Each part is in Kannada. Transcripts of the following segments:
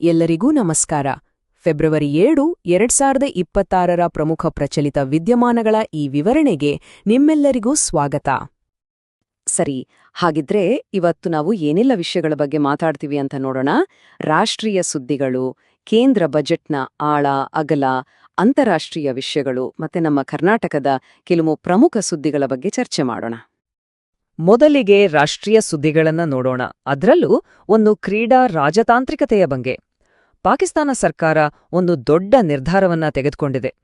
ಎಲ್ಲರಿಗೂ ನಮಸ್ಕಾರ. ಫೆಬ್ರವರಿ ಏಳು, ಎರಡ್ ಸಾವಿರದ ಇಪ್ಪತ್ತಾರರ ಪ್ರಮುಖ ಪ್ರಚಲಿತ ವಿದ್ಯಮಾನಗಳ ಈ ವಿವರಣೆಗೆ ನಿಮ್ಮೆಲ್ಲರಿಗೂ ಸ್ವಾಗತ. ಸರಿ, ಹಾಗಿದ್ರೆ ಇವತ್ತು ನಾವು ಏನೆಲ್ಲ ವಿಷಯಗಳ ಬಗ್ಗೆ ಮಾತಾಡ್ತೀವಿ ಅಂತ ನೋಡೋಣ. ರಾಷ್ಟ್ರೀಯ ಸುದ್ದಿಗಳು, ಕೇಂದ್ರ ಬಜೆಟ್ನ ಆಳ, ಅಗಲ, ಅಂತಾರಾಷ್ಟ್ರೀಯ ವಿಷಯಗಳು ಮತ್ತೆ ನಮ್ಮ ಕರ್ನಾಟಕದ ಕೆಲವು ಪ್ರಮುಖ ಸುದ್ದಿಗಳ ಬಗ್ಗೆ ಚರ್ಚೆ ಮಾಡೋಣ. ಮೊದಲಿಗೆ ರಾಷ್ಟ್ರೀಯ ಸುದ್ದಿಗಳನ್ನ ನೋಡೋಣ. ಅದರಲ್ಲೂ ಒಂದು ಕ್ರೀಡಾ ರಾಜತಾಂತ್ರಿಕತೆಯ ಬಗ್ಗೆ. ಪಾಕಿಸ್ತಾನ ಸರ್ಕಾರ ಒಂದು ದೊಡ್ಡ ನಿರ್ಧಾರವನ್ನ ತೆಗೆದುಕೊಂಡಿದೆ.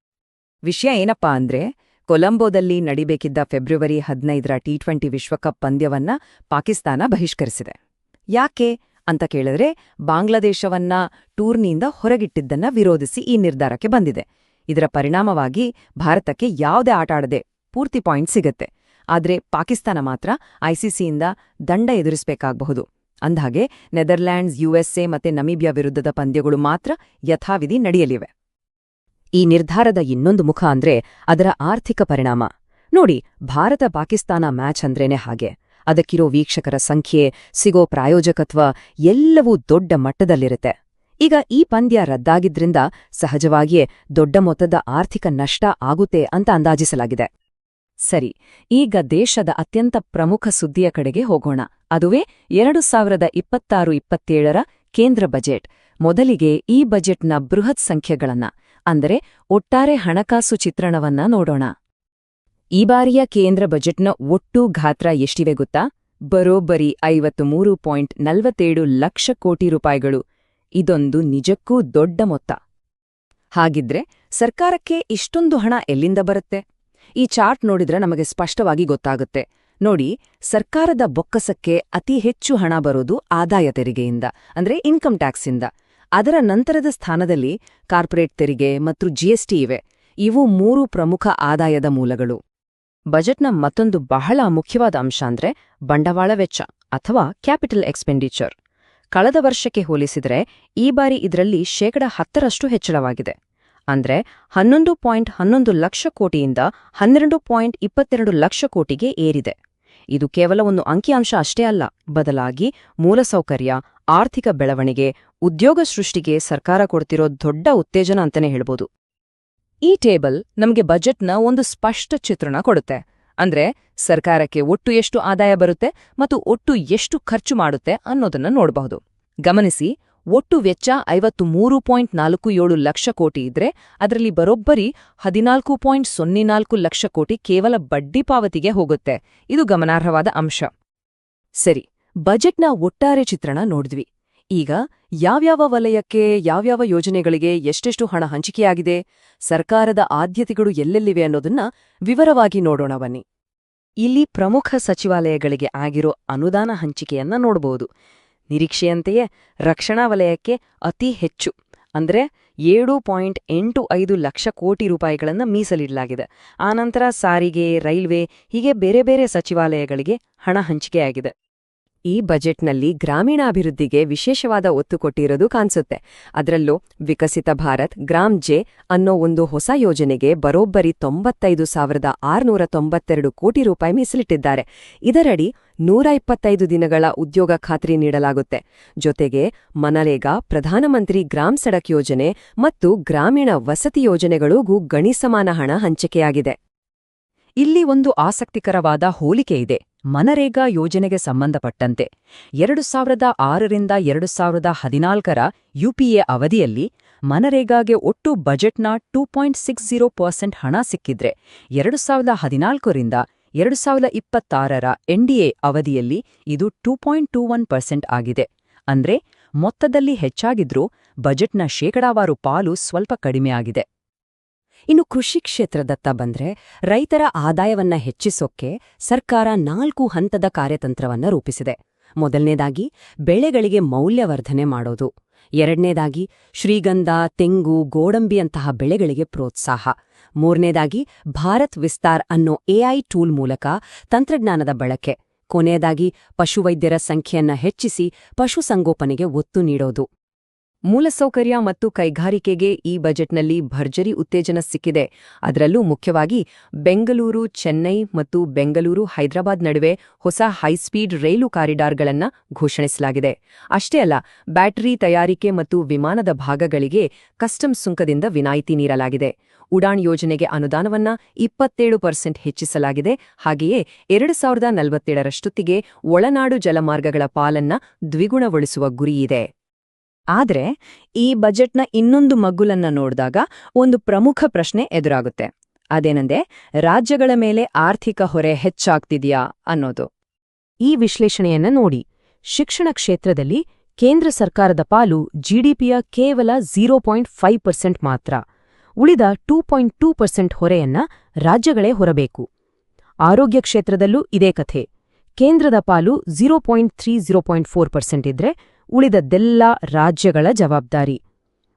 ವಿಷಯ ಏನಪ್ಪಾ ಅಂದ್ರೆ, ಕೊಲಂಬೋದಲ್ಲಿ ನಡಿಬೇಕಿದ್ದ ಫೆಬ್ರವರಿ ಹದಿನೈದರ ಟಿ ಟ್ವೆಂಟಿ ವಿಶ್ವಕಪ್ ಪಂದ್ಯವನ್ನ ಪಾಕಿಸ್ತಾನ ಬಹಿಷ್ಕರಿಸಿದೆ. ಯಾಕೆ ಅಂತ ಕೇಳಿದ್ರೆ, ಬಾಂಗ್ಲಾದೇಶವನ್ನ ಟೂರ್ನಿಯಿಂದ ಹೊರಗಿಟ್ಟಿದ್ದನ್ನ ವಿರೋಧಿಸಿ ಈ ನಿರ್ಧಾರಕ್ಕೆ ಬಂದಿದೆ. ಇದರ ಪರಿಣಾಮವಾಗಿ ಭಾರತಕ್ಕೆ ಯಾವುದೇ ಆಟ ಆಡದೆ ಪೂರ್ತಿ ಪಾಯಿಂಟ್ ಸಿಗತ್ತೆ. ಆದರೆ ಪಾಕಿಸ್ತಾನ ಮಾತ್ರ ಐಸಿಸಿಯಿಂದ ದಂಡ ಎದುರಿಸಬೇಕಾಗಬಹುದು. ಅಂದ್ಹಾಗೆ, ನೆದರ್ಲ್ಯಾಂಡ್ಸ್, ಯುಎಸ್ಎ ಮತ್ತೆ ನಮೀಬಿಯಾ ವಿರುದ್ಧದ ಪಂದ್ಯಗಳು ಮಾತ್ರ ಯಥಾವಿಧಿ ನಡೆಯಲಿವೆ. ಈ ನಿರ್ಧಾರದ ಇನ್ನೊಂದು ಮುಖ ಅಂದ್ರೆ ಅದರ ಆರ್ಥಿಕ ಪರಿಣಾಮ. ನೋಡಿ ಭಾರತ ಪಾಕಿಸ್ತಾನ ಮ್ಯಾಚ್ ಅಂದ್ರೇನೆ ಹಾಗೆ. ಅದಕ್ಕಿರೋ ವೀಕ್ಷಕರ ಸಂಖ್ಯೆ, ಸಿಗೋ ಪ್ರಾಯೋಜಕತ್ವ ಎಲ್ಲವೂ ದೊಡ್ಡ ಮಟ್ಟದಲ್ಲಿರುತ್ತೆ. ಈಗ ಈ ಪಂದ್ಯ ರದ್ದಾಗಿದ್ರಿಂದ ಸಹಜವಾಗಿಯೇ ದೊಡ್ಡ ಮೊತ್ತದ ಆರ್ಥಿಕ ನಷ್ಟ ಆಗುತ್ತೆ ಅಂತ ಅಂದಾಜಿಸಲಾಗಿದೆ. ಸರಿ, ಈಗ ದೇಶದ ಅತ್ಯಂತ ಪ್ರಮುಖ ಸುದ್ದಿಯ ಕಡೆಗೆ ಹೋಗೋಣ. ಅದುವೇ ಎರಡು ಸಾವಿರದ ಇಪ್ಪತ್ತಾರು ಇಪ್ಪತ್ತೇಳರ ಕೇಂದ್ರ ಬಜೆಟ್. ಮೊದಲಿಗೆ ಈ ಬಜೆಟ್ನ ಬೃಹತ್ ಸಂಖ್ಯೆಗಳನ್ನ, ಅಂದರೆ ಒಟ್ಟಾರೆ ಹಣಕಾಸು ಚಿತ್ರಣವನ್ನ ನೋಡೋಣ. ಈ ಬಾರಿಯ ಕೇಂದ್ರ ಬಜೆಟ್ನ ಒಟ್ಟು ಗಾತ್ರ ಎಷ್ಟಿವೆ ಗೊತ್ತಾ? ಬರೋಬ್ಬರಿ ಐವತ್ತು ಮೂರು ಪಾಯಿಂಟ್ ನಲವತ್ತೇಳು ಲಕ್ಷ ಕೋಟಿ ರೂಪಾಯಿಗಳು. ಇದೊಂದು ನಿಜಕ್ಕೂ ದೊಡ್ಡ ಮೊತ್ತ. ಹಾಗಿದ್ರೆ ಸರ್ಕಾರಕ್ಕೆ ಇಷ್ಟೊಂದು ಹಣ ಎಲ್ಲಿಂದ ಬರುತ್ತೆ? ಈ ಚಾರ್ಟ್ ನೋಡಿದ್ರೆ ನಮಗೆ ಸ್ಪಷ್ಟವಾಗಿ ಗೊತ್ತಾಗುತ್ತೆ. ನೋಡಿ, ಸರ್ಕಾರದ ಬೊಕ್ಕಸಕ್ಕೆ ಅತಿ ಹೆಚ್ಚು ಹಣ ಬರೋದು ಆದಾಯ ತೆರಿಗೆಯಿಂದ, ಅಂದ್ರೆ ಇನ್ಕಮ್ ಟ್ಯಾಕ್ಸಿಂದ. ಅದರ ನಂತರದ ಸ್ಥಾನದಲ್ಲಿ ಕಾರ್ಪೊರೇಟ್ ತೆರಿಗೆ ಮತ್ತು ಜಿಎಸ್ಟಿ ಇವೆ. ಇವು ಮೂರು ಪ್ರಮುಖ ಆದಾಯದ ಮೂಲಗಳು. ಬಜೆಟ್ನ ಮತ್ತೊಂದು ಬಹಳ ಮುಖ್ಯವಾದ ಅಂಶ ಅಂದ್ರೆ ಬಂಡವಾಳ ವೆಚ್ಚ ಅಥವಾ ಕ್ಯಾಪಿಟಲ್ ಎಕ್ಸ್ಪೆಂಡಿಚರ್. ಕಳೆದ ವರ್ಷಕ್ಕೆ ಹೋಲಿಸಿದರೆ ಈ ಬಾರಿ ಇದರಲ್ಲಿ ಶೇಕಡ ಹತ್ತರಷ್ಟು ಹೆಚ್ಚಳವಾಗಿದೆ. ಅಂದ್ರೆ ಹನ್ನೊಂದು ಪಾಯಿಂಟ್ ಹನ್ನೊಂದು ಲಕ್ಷ ಕೋಟಿಯಿಂದ ಹನ್ನೆರಡು ಪಾಯಿಂಟ್ ಇಪ್ಪತ್ತೆರಡು ಲಕ್ಷ ಕೋಟಿಗೆ ಏರಿದೆ. ಇದು ಕೇವಲ ಒಂದು ಅಂಕಿಅಂಶ ಅಷ್ಟೇ ಅಲ್ಲ, ಬದಲಾಗಿ ಮೂಲಸೌಕರ್ಯ ಆರ್ಥಿಕ ಬೆಳವಣಿಗೆ, ಉದ್ಯೋಗ ಸೃಷ್ಟಿಗೆ ಸರ್ಕಾರ ಕೊಡ್ತಿರೋ ದೊಡ್ಡ ಉತ್ತೇಜನ ಅಂತಾನೆ ಹೇಳ್ಬೋದು. ಈ ಟೇಬಲ್ ನಮಗೆ ಬಜೆಟ್ನ ಒಂದು ಸ್ಪಷ್ಟ ಚಿತ್ರಣ ಕೊಡುತ್ತೆ. ಅಂದ್ರೆ ಸರ್ಕಾರಕ್ಕೆ ಒಟ್ಟು ಎಷ್ಟು ಆದಾಯ ಬರುತ್ತೆ ಮತ್ತು ಒಟ್ಟು ಎಷ್ಟು ಖರ್ಚು ಮಾಡುತ್ತೆ ಅನ್ನೋದನ್ನ ನೋಡಬಹುದು. ಗಮನಿಸಿ ಒಟ್ಟು ವೆಚ್ಚ ಐವತ್ತು ಮೂರು ಪಾಯಿಂಟ್ ನಾಲ್ಕು ಏಳು ಲಕ್ಷ ಕೋಟಿ ಇದ್ರೆ ಅದರಲ್ಲಿ ಬರೋಬ್ಬರಿ ಹದಿನಾಲ್ಕು ಪಾಯಿಂಟ್ ಸೊನ್ನೆ ನಾಲ್ಕು ಲಕ್ಷ ಕೋಟಿ ಕೇವಲ ಬಡ್ಡಿ ಪಾವತಿಗೆ ಹೋಗುತ್ತೆ. ಇದು ಗಮನಾರ್ಹವಾದ ಅಂಶ. ಸರಿ, ಬಜೆಟ್ನ ಒಟ್ಟಾರೆ ಚಿತ್ರಣ ನೋಡಿದ್ವಿ. ಈಗ ಯಾವ್ಯಾವ ವಲಯಕ್ಕೆ, ಯಾವ್ಯಾವ ಯೋಜನೆಗಳಿಗೆ ಎಷ್ಟೆಷ್ಟು ಹಣ ಹಂಚಿಕೆಯಾಗಿದೆ, ಸರ್ಕಾರದ ಆದ್ಯತೆಗಳು ಎಲ್ಲೆಲ್ಲಿವೆ ಅನ್ನೋದನ್ನ ವಿವರವಾಗಿ ನೋಡೋಣ ಬನ್ನಿ. ಇಲ್ಲಿ ಪ್ರಮುಖ ಸಚಿವಾಲಯಗಳಿಗೆ ಆಗಿರೋ ಅನುದಾನ ಹಂಚಿಕೆಯನ್ನ ನೋಡಬಹುದು ನಿರೀಕ್ಷೆಯಂತೆಯೇ ರಕ್ಷಣಾ ವಲಯಕ್ಕೆ ಅತಿ ಹೆಚ್ಚು. ಅಂದರೆ ಏಳು ಪಾಯಿಂಟ್ ಎಂಟು ಐದು ಲಕ್ಷ ಕೋಟಿ ರೂಪಾಯಿಗಳನ್ನು ಮೀಸಲಿಡಲಾಗಿದೆ. ಆನಂತರ ಸಾರಿಗೆ, ರೈಲ್ವೆ ಹೀಗೆ ಬೇರೆ ಬೇರೆ ಸಚಿವಾಲಯಗಳಿಗೆ ಹಣ ಹಂಚಿಕೆಯಾಗಿದೆ. ಈ ಬಜೆಟ್ನಲ್ಲಿ ಗ್ರಾಮೀಣಾಭಿವೃದ್ಧಿಗೆ ವಿಶೇಷವಾದ ಒತ್ತು ಕೊಟ್ಟಿರೋದು ಕಾಣಿಸುತ್ತೆ. ಅದರಲ್ಲೂ ವಿಕಸಿತ ಭಾರತ್, ಗ್ರಾಮ್ ಜೆ ಅನ್ನೋ ಒಂದು ಹೊಸ ಯೋಜನೆಗೆ ಬರೋಬ್ಬರಿ ತೊಂಬತ್ತೈದು ಸಾವಿರದ ಆರುನೂರ ತೊಂಬತ್ತೆರಡು ಕೋಟಿ ರೂಪಾಯಿ ಮೀಸಲಿಟ್ಟಿದ್ದಾರೆ. ಇದರಡಿ ನೂರ ಇಪ್ಪತ್ತೈದು ದಿನಗಳ ಉದ್ಯೋಗ ಖಾತ್ರಿ ನೀಡಲಾಗುತ್ತೆ. ಜೊತೆಗೆ ಮನರೇಗಾ, ಪ್ರಧಾನಮಂತ್ರಿ ಗ್ರಾಮ್ ಸಡಕ್ ಯೋಜನೆ ಮತ್ತು ಗ್ರಾಮೀಣ ವಸತಿ ಯೋಜನೆಗಳಿಗೂ ಗಣಿಸಮಾನ ಹಣ ಹಂಚಿಕೆಯಾಗಿದೆ. ಇಲ್ಲಿ ಒಂದು ಆಸಕ್ತಿಕರವಾದ ಹೋಲಿಕೆ ಇದೆ. ಮನರೇಗಾ ಯೋಜನೆಗೆ ಸಂಬಂಧಪಟ್ಟಂತೆ ಎರಡು ಸಾವಿರದ ಆರರಿಂದ ಎರಡು ಸಾವಿರದ ಹದಿನಾಲ್ಕರ ಯುಪಿಎ ಅವಧಿಯಲ್ಲಿ ಮನರೇಗಾಗೆ ಒಟ್ಟು ಬಜೆಟ್ನ two point six zero percent ಹಣ ಸಿಕ್ಕಿದ್ರೆ ಎರಡು ಸಾವಿರದ ಹದಿನಾಲ್ಕರಿಂದ ಎರಡು ಸಾವಿರದ ಇಪ್ಪತ್ತಾರರ ಎನ್ಡಿಎ ಅವಧಿಯಲ್ಲಿ ಇದು two point two one percent ಆಗಿದೆ. ಅಂದ್ರೆ ಮೊತ್ತದಲ್ಲಿ ಹೆಚ್ಚಾಗಿದ್ರೂ ಬಜೆಟ್ನ ಶೇಕಡಾವಾರು ಪಾಲು ಸ್ವಲ್ಪ ಕಡಿಮೆಯಾಗಿದೆ ಇನ್ನು ಕೃಷಿ ಕ್ಷೇತ್ರದತ್ತ ಬಂದ್ರೆ ರೈತರ ಆದಾಯವನ್ನ ಹೆಚ್ಚಿಸೋಕೆ ಸರ್ಕಾರ ನಾಲ್ಕು ಹಂತದ ಕಾರ್ಯತಂತ್ರವನ್ನ ರೂಪಿಸಿದೆ. ಮೊದಲನೇದಾಗಿ ಬೆಳೆಗಳಿಗೆ ಮೌಲ್ಯವರ್ಧನೆ ಮಾಡೋದು. ಎರಡನೇದಾಗಿ ಶ್ರೀಗಂಧ, ತೆಂಗು, ಗೋಡಂಬಿಯಂತಹ ಬೆಳೆಗಳಿಗೆ ಪ್ರೋತ್ಸಾಹ. ಮೂರನೇದಾಗಿ ಭಾರತ್ ವಿಸ್ತಾರ್ ಅನ್ನೋ ಎಐ ಟೂಲ್ ಮೂಲಕ ತಂತ್ರಜ್ಞಾನದ ಬಳಕೆ. ಕೊನೆಯದಾಗಿ ಪಶುವೈದ್ಯರ ಸಂಖ್ಯೆಯನ್ನ ಹೆಚ್ಚಿಸಿ ಪಶುಸಂಗೋಪನೆಗೆ ಒತ್ತು ನೀಡೋದು. ಮೂಲಸೌಕರ್ಯ ಮತ್ತು ಕೈಗಾರಿಕೆಗೆ ಈ ಬಜೆಟ್ನಲ್ಲಿ ಭರ್ಜರಿ ಉತ್ತೇಜನ ಸಿಕ್ಕಿದೆ. ಅದರಲ್ಲೂ ಮುಖ್ಯವಾಗಿ ಬೆಂಗಳೂರು, ಚೆನ್ನೈ ಮತ್ತು ಬೆಂಗಳೂರು, ಹೈದರಾಬಾದ್ ನಡುವೆ ಹೊಸ ಹೈಸ್ಪೀಡ್ ರೈಲು ಕಾರಿಡಾರ್ಗಳನ್ನು ಘೋಷಣಿಸಲಾಗಿದೆ ಅಷ್ಟೇ ಅಲ್ಲ, ಬ್ಯಾಟರಿ ತಯಾರಿಕೆ ಮತ್ತು ವಿಮಾನದ ಭಾಗಗಳಿಗೆ ಕಸ್ಟಮ್ಸ್ ಸುಂಕದಿಂದ ವಿನಾಯಿತಿ ನೀಡಲಾಗಿದೆ. ಉಡಾಣ್ ಯೋಜನೆಗೆ ಅನುದಾನವನ್ನ ಇಪ್ಪತ್ತೇಳು ಪರ್ಸೆಂಟ್ ಹೆಚ್ಚಿಸಲಾಗಿದೆ. ಹಾಗೆಯೇ ಎರಡು ಸಾವಿರದ ನಲವತ್ತೇಳರಷ್ಟೊತ್ತಿಗೆ ಒಳನಾಡು ಜಲಮಾರ್ಗಗಳ ಪಾಲನ್ನ ದ್ವಿಗುಣಗೊಳಿಸುವ ಗುರಿಯಿದೆ. ಆದ್ರೆ ಈ ಬಜೆಟ್ನ ಇನ್ನೊಂದು ಮಗ್ಗುಲನ್ನ ನೋಡಿದಾಗ ಒಂದು ಪ್ರಮುಖ ಪ್ರಶ್ನೆ ಎದುರಾಗುತ್ತೆ. ಅದೇನಂದೆ ರಾಜ್ಯಗಳ ಮೇಲೆ ಆರ್ಥಿಕ ಹೊರೆ ಹೆಚ್ಚಾಗ್ತಿದೆಯಾ ಅನ್ನೋದು. ಈ ವಿಶ್ಲೇಷಣೆಯನ್ನ ನೋಡಿ. ಶಿಕ್ಷಣ ಕ್ಷೇತ್ರದಲ್ಲಿ ಕೇಂದ್ರ ಸರ್ಕಾರದ ಪಾಲು ಜಿಡಿಪಿಯ ಕೇವಲ ಝೀರೋ ಪಾಯಿಂಟ್ ಫೈವ್ ಪರ್ಸೆಂಟ್ ಮಾತ್ರ. ಉಳಿದ ಟೂ ಪಾಯಿಂಟ್ ಟೂ ಪರ್ಸೆಂಟ್ ಹೊರೆಯನ್ನ ರಾಜ್ಯಗಳೇ ಹೊರಬೇಕು. ಆರೋಗ್ಯ ಕ್ಷೇತ್ರದಲ್ಲೂ ಇದೇ ಕಥೆ. ಕೇಂದ್ರದ ಪಾಲು zero point three, zero point four percent ಇದ್ರೆ ಉಳಿದದ್ದೆಲ್ಲ ರಾಜ್ಯಗಳ ಜವಾಬ್ದಾರಿ.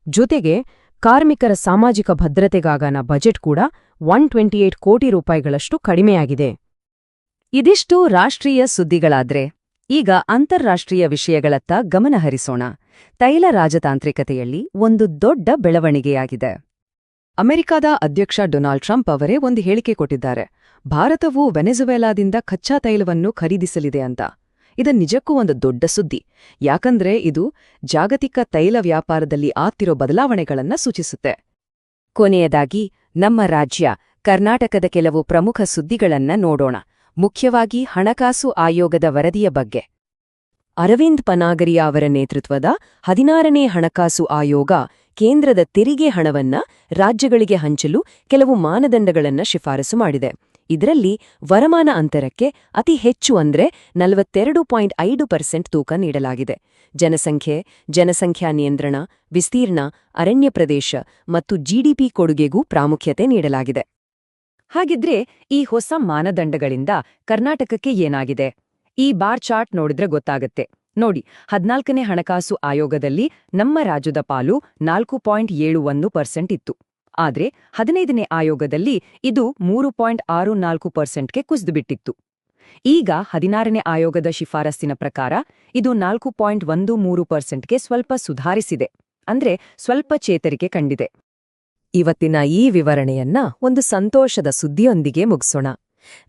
ಜೊತೆಗೆ ಕಾರ್ಮಿಕರ ಸಾಮಾಜಿಕ ಭದ್ರತೆಗಾಗನ ಬಜೆಟ್ ಕೂಡ ಒನ್ ಟ್ವೆಂಟಿ ಏಟ್ ಕೋಟಿ ರೂಪಾಯಿಗಳಷ್ಟು ಕಡಿಮೆಯಾಗಿದೆ. ಇದಿಷ್ಟು ರಾಷ್ಟ್ರೀಯ ಸುದ್ದಿಗಳಾದ್ರೆ, ಈಗ ಅಂತಾರಾಷ್ಟ್ರೀಯ ವಿಷಯಗಳತ್ತ ಗಮನಹರಿಸೋಣ. ತೈಲ ರಾಜತಾಂತ್ರಿಕತೆಯಲ್ಲಿ ಒಂದು ದೊಡ್ಡ ಬೆಳವಣಿಗೆಯಾಗಿದೆ. ಅಮೆರಿಕದ ಅಧ್ಯಕ್ಷ ಡೊನಾಲ್ಡ್ ಟ್ರಂಪ್ ಅವರೇ ಒಂದು ಹೇಳಿಕೆ ಕೊಟ್ಟಿದ್ದಾರೆ. ಭಾರತವು ವೆನೆಜುವೆಲಾದಿಂದ ಕಚ್ಚಾ ತೈಲವನ್ನು ಖರೀದಿಸಲಿದೆ ಅಂತ. ಇದು ನಿಜಕ್ಕೂ ಒಂದು ದೊಡ್ಡ ಸುದ್ದಿ. ಯಾಕಂದ್ರೆ ಇದು ಜಾಗತಿಕ ತೈಲ ವ್ಯಾಪಾರದಲ್ಲಿ ಆಗ್ತಿರೋ ಬದಲಾವಣೆಗಳನ್ನ ಸೂಚಿಸುತ್ತೆ. ಕೊನೆಯದಾಗಿ, ನಮ್ಮ ರಾಜ್ಯ, ಕರ್ನಾಟಕದ ಕೆಲವು ಪ್ರಮುಖ ಸುದ್ದಿಗಳನ್ನ ನೋಡೋಣ. ಮುಖ್ಯವಾಗಿ ಹಣಕಾಸು ಆಯೋಗದ ವರದಿಯ ಬಗ್ಗೆ. ಅರವಿಂದ್ ಪನಾಗರಿಯ ಅವರ ನೇತೃತ್ವದ ಹದಿನಾರನೇ ಹಣಕಾಸು ಆಯೋಗ ಕೇಂದ್ರದ ತೆರಿಗೆ ಹಣವನ್ನ ರಾಜ್ಯಗಳಿಗೆ ಹಂಚಲು ಕೆಲವು ಮಾನದಂಡಗಳನ್ನ ಶಿಫಾರಸು ಮಾಡಿದೆ. ಇದರಲ್ಲಿ ವರಮಾನ ಅಂತರಕ್ಕೆ ಅತಿ ಹೆಚ್ಚು ಅಂದ್ರೆ ನಲವತ್ತೆರಡು ಪಾಯಿಂಟ್ ಐದು ಪರ್ಸೆಂಟ್ ತೂಕ ನೀಡಲಾಗಿದೆ. ಜನಸಂಖ್ಯೆ, ಜನಸಂಖ್ಯಾ ನಿಯಂತ್ರಣ, ವಿಸ್ತೀರ್ಣ, ಅರಣ್ಯ ಪ್ರದೇಶ ಮತ್ತು ಜಿಡಿಪಿ ಕೊಡುಗೆಗೂ ಪ್ರಾಮುಖ್ಯತೆ ನೀಡಲಾಗಿದೆ. ಹಾಗಿದ್ರೆ ಈ ಹೊಸ ಮಾನದಂಡಗಳಿಂದ ಕರ್ನಾಟಕಕ್ಕೆ ಏನಾಗಿದೆ? ಈ ಬಾರ್ ಚಾರ್ಟ್ ನೋಡಿದ್ರೆ ಗೊತ್ತಾಗತ್ತೆ. ನೋಡಿ, ಹದ್ನಾಲ್ಕನೇ ಹಣಕಾಸು ಆಯೋಗದಲ್ಲಿ ನಮ್ಮ ರಾಜ್ಯದ ಪಾಲು ನಾಲ್ಕು ಪಾಯಿಂಟ್ ಏಳು ಒಂದು ಪರ್ಸೆಂಟ್ ಇತ್ತು. ಆದರೆ, ಹದಿನೈದನೇ ಆಯೋಗದಲ್ಲಿ ಇದು ಮೂರು ಪಾಯಿಂಟ್ ಆರು ನಾಲ್ಕು ಪರ್ಸೆಂಟ್ಗೆ ಕುಸಿದುಬಿಟ್ಟಿತ್ತು. ಈಗ ಹದಿನಾರನೇ ಆಯೋಗದ ಶಿಫಾರಸ್ಸಿನ ಪ್ರಕಾರ ಇದು ನಾಲ್ಕು ಪಾಯಿಂಟ್ ಒಂದು ಮೂರು ಪರ್ಸೆಂಟ್ಗೆ ಸ್ವಲ್ಪ ಸುಧಾರಿಸಿದೆ. ಅಂದ್ರೆ ಸ್ವಲ್ಪ ಚೇತರಿಕೆ ಕಂಡಿದೆ. ಇವತ್ತಿನ ಈ ವಿವರಣೆಯನ್ನ ಒಂದು ಸಂತೋಷದ ಸುದ್ದಿಯೊಂದಿಗೆ ಮುಗಿಸೋಣ.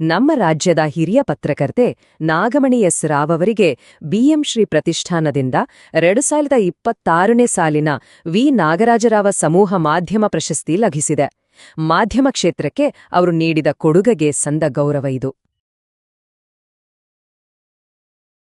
ನಮ್ಮ ರಾಜ್ಯದ ಹಿರಿಯ ಪತ್ರಕರ್ತೆ ನಾಗಮಣಿ ಎಸ್. ರಾವ್ ಅವರಿಗೆ ಬಿಎಂ ಶ್ರೀ ಪ್ರತಿಷ್ಠಾನದಿಂದ ಎರಡು ಸಾವಿರದ ಇಪ್ಪತ್ತಾರನೇ ಸಾಲಿನ ವಿ. ನಾಗರಾಜರಾವ ಸಮೂಹ ಮಾಧ್ಯಮ ಪ್ರಶಸ್ತಿ ಲಭಿಸಿದೆ. ಮಾಧ್ಯಮ ಕ್ಷೇತ್ರಕ್ಕೆ ಅವರು ನೀಡಿದ ಕೊಡುಗೆಗೆ ಸಂದ ಗೌರವ ಇದು.